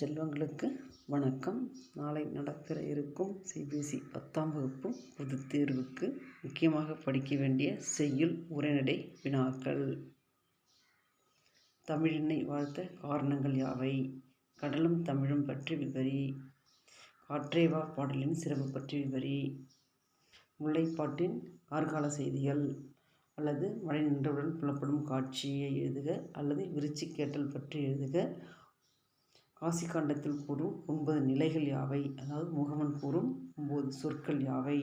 செல்வங்களுக்கு வணக்கம். நாளை நடக்கிற இருக்கும் சிபிஎஸ்சி பத்தாம் வகுப்பு பொதுத் தேர்வுக்கு முக்கியமாக படிக்க வேண்டிய செய்யுள் உரைநடை வினாக்கள். தமிழினை வாழ்த்த காரணங்கள் யாவை? கடலும் தமிழும் பற்றி விவரி. காற்றேவா பாடலின் சிறப்பு பற்றி விவரி. முல்லைப்பாட்டின் கார்கால செய்திகள் அல்லது மழை நின்றவுடன் புலப்படும் காட்சியை எழுதுக அல்லது விரிச்சி கேட்டல் பற்றி எழுதுக. காசி காண்டத்தில் கூறும் ஒன்பது நிலைகள் யாவை? அதாவது முகமன் கூறும் ஒன்பது சொற்கள் யாவை?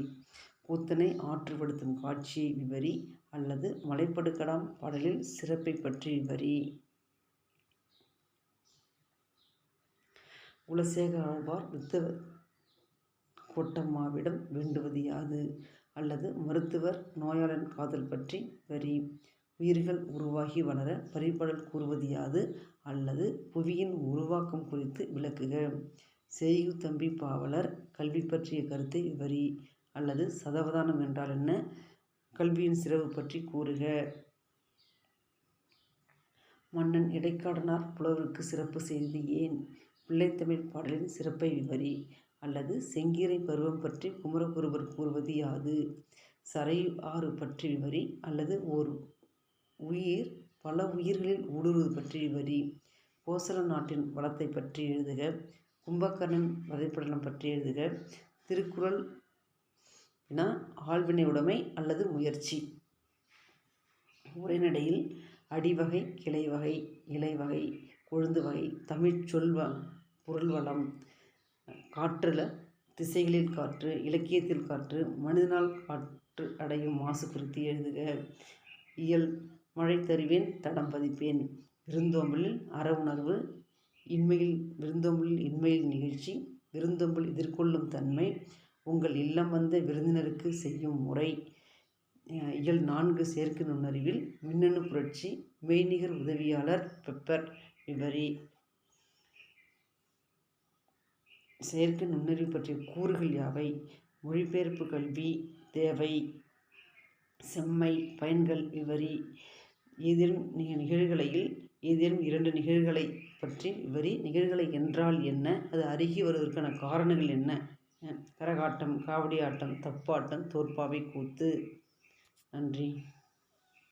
கூத்தனை ஆற்றுப்படுத்தும் காட்சியை விவரி அல்லது மலைப்படுக்கலாம் பாடலில் சிறப்பை பற்றி விவரி. குலசேகர ஆழ்வார் வித்தவ கோட்டம்மாவிடம் வேண்டுவது யாது? அல்லது மருத்துவர் நோயாளன் காதல் பற்றி வரி உயிர்கள் உருவாகி வளர பரிபாடல் கூறுவது யாது அல்லது புவியின் உருவாக்கம் குறித்து விளக்குக. செய்கு தம்பி பாவலர் கல்வி பற்றிய கருத்தை விவரி. அல்லது சதவதானம் என்றால் என்ன? கல்வியின் சிறப்பு பற்றி கூறுக. மன்னன் இடைக்காடனார் புலவருக்கு சிறப்பு செய்தது ஏன்? பிள்ளைத்தமிழ் பாடலின் சிறப்பை விவரி. அல்லது செங்கீரை பருவம் பற்றி குமரகுருவர் கூறுவது யாது? சரையு ஆறு பற்றி விவரி. அல்லது ஓர் உயிர் பல உயிர்களில் ஊடுருவது பற்றி வரி கோசல நாட்டின் வளத்தை பற்றி எழுதுக. கும்பகர்ணன் வதைப்படலம் பற்றி எழுதுக. திருக்குறள் வினா ஆழ்வினை உடைமை அல்லது முயற்சி. உரைநடையில் அடிவகை கிளை வகை இலை வகை கொழுந்து வகை தமிழ் சொல்வ பொருள்வளம் காற்றில் திசைகளில் காற்று இலக்கியத்தில் காற்று மனிதனால் காற்று அடையும் மாசு குறித்து எழுதுக. இயல் மழை தருவேன் தடம் பதிப்பேன். விருந்தோம்பலில் அற உணர்வு இன்மையில் விருந்தோம்பலில் இன்மையில் நிகழ்ச்சி விருந்தோம்பல் எதிர்கொள்ளும் தன்மை உங்கள் இல்லம் வந்த விருந்தினருக்கு செய்யும் முறை இயல் நான்கு செயற்கை நுண்ணறிவில் மின்னணு புரட்சி மெய்நிகர் உதவியாளர் பெப்பர் விவரி செயற்கை நுண்ணறிவு பற்றிய கூறுகள் யாவை? மொழிபெயர்ப்பு கல்வி தேவை செம்மை பயன்கள் விவரி ஏதேனும் நிகழ்கலையில் ஏதேனும் இரண்டு நிகழ்களை பற்றி விவரி நிகழ்களை என்றால் என்ன? அது அருகி வருவதற்கான காரணங்கள் என்ன? கரகாட்டம் காவடி ஆட்டம் தப்பாட்டம் தோற்பாவை கூத்து. நன்றி.